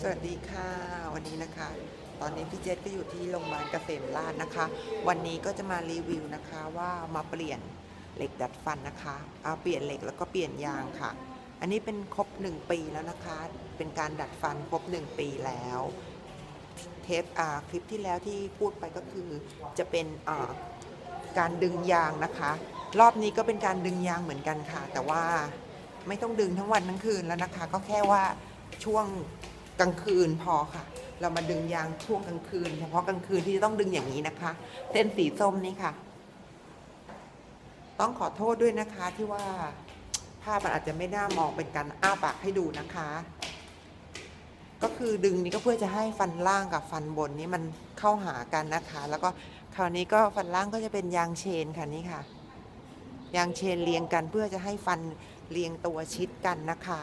สวัสดีค่ะ วันนี้นะคะ ตอนนี้พี่เจษก็อยู่ที่โรงพยาบาลเกษมราชนะคะ วันนี้ก็จะมารีวิวนะคะว่ามาเปลี่ยนเหล็กดัดฟันนะคะเอาเปลี่ยนเหล็กแล้วก็เปลี่ยนยางค่ะ อันนี้เป็นครบ 1 ปีแล้วนะคะ เป็นการดัดฟันครบ 1 ปีแล้ว เทปอ่าคลิปที่แล้วที่พูดไปก็คือจะเป็นการดึงยางนะคะ รอบนี้ก็เป็นการดึงยางเหมือนกันค่ะ แต่ว่าไม่ต้องดึงทั้งวันทั้งคืนแล้วนะคะ ก็แค่ว่า ช่วงกลางคืนพอค่ะ เรามาดึงยางช่วงกลางคืน เฉพาะกลางคืนที่จะต้องดึงอย่างนี้นะคะ เส้นสีส้มนี่ค่ะ ต้องขอโทษด้วยนะคะที่ว่าภาพมันอาจจะไม่น่ามองเป็นการอ้าปากให้ดูนะคะ ก็คือดึงนี้ก็เพื่อจะให้ฟันล่างกับฟันบนนี้มันเข้าหากันนะคะ แล้วก็คราวนี้ก็ฟันล่างก็จะเป็นยางเชนค่ะนี่ค่ะ ยางเชนเรียงกันเพื่อจะให้ฟันเรียงตัวชิดกันนะคะ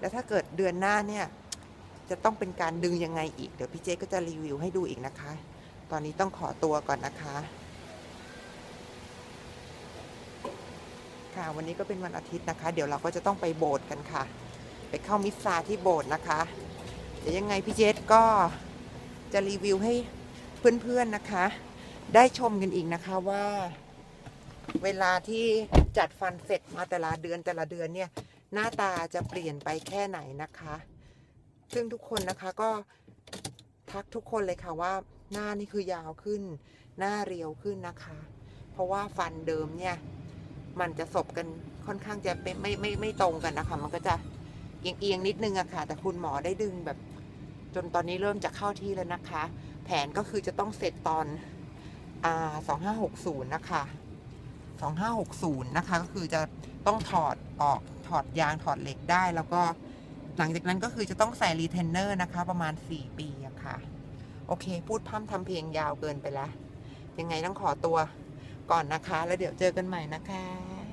แล้วถ้าเกิดเดือนหน้าเนี่ย จะต้องเป็นการดึงยังไงอีก เดี๋ยวพี่เจก็จะรีวิวให้ดูอีกนะคะ ตอนนี้ต้องขอตัวก่อนนะคะ ค่ะวันนี้ก็เป็นวันอาทิตย์นะคะ เดี๋ยวเราก็จะต้องไปโบสถ์กันค่ะ ไปเข้ามิสซาที่โบสถ์นะคะ เดี๋ยวยังไงพี่เจษก็จะรีวิวให้เพื่อนๆนะคะ ได้ชมกันอีกนะคะว่าเวลาที่จัดฟันเสร็จมาแต่ละเดือนแต่ละเดือนเนี่ย หน้าตาจะเปลี่ยนไปแค่ไหนนะคะ ซึ่งทุกคนนะคะก็ทักทุกคนเลยค่ะว่าหน้านี่คือยาวขึ้น หน้าเรียวขึ้นนะคะ เพราะว่าฟันเดิมเนี่ย มันจะสบกันค่อนข้างจะไม่ไม่ไม่ไม่ตรงกันนะคะ มันก็จะเอียงเอียงๆนิดนึงอะค่ะ แต่คุณหมอได้ดึงแบบ จนตอนนี้เริ่มจะเข้าที่แล้วนะคะ แผนก็คือจะต้องเสร็จตอนอ่าสองห้าหกศูนย์นะคะสองห้าหกศูนย์นะคะ ก็คือจะต้องถอดออก ถอดยางถอดเหล็กได้ แล้วก็หลังจากนั้นก็คือจะต้องใส่รีเทนเนอร์นะคะ ประมาณ 4 ปีอะค่ะ โอเค พูดพร่ำทำเพลงยาวเกินไปแล้วยังไงต้องขอตัวก่อนนะคะ แล้วเดี๋ยวเจอกันใหม่นะคะ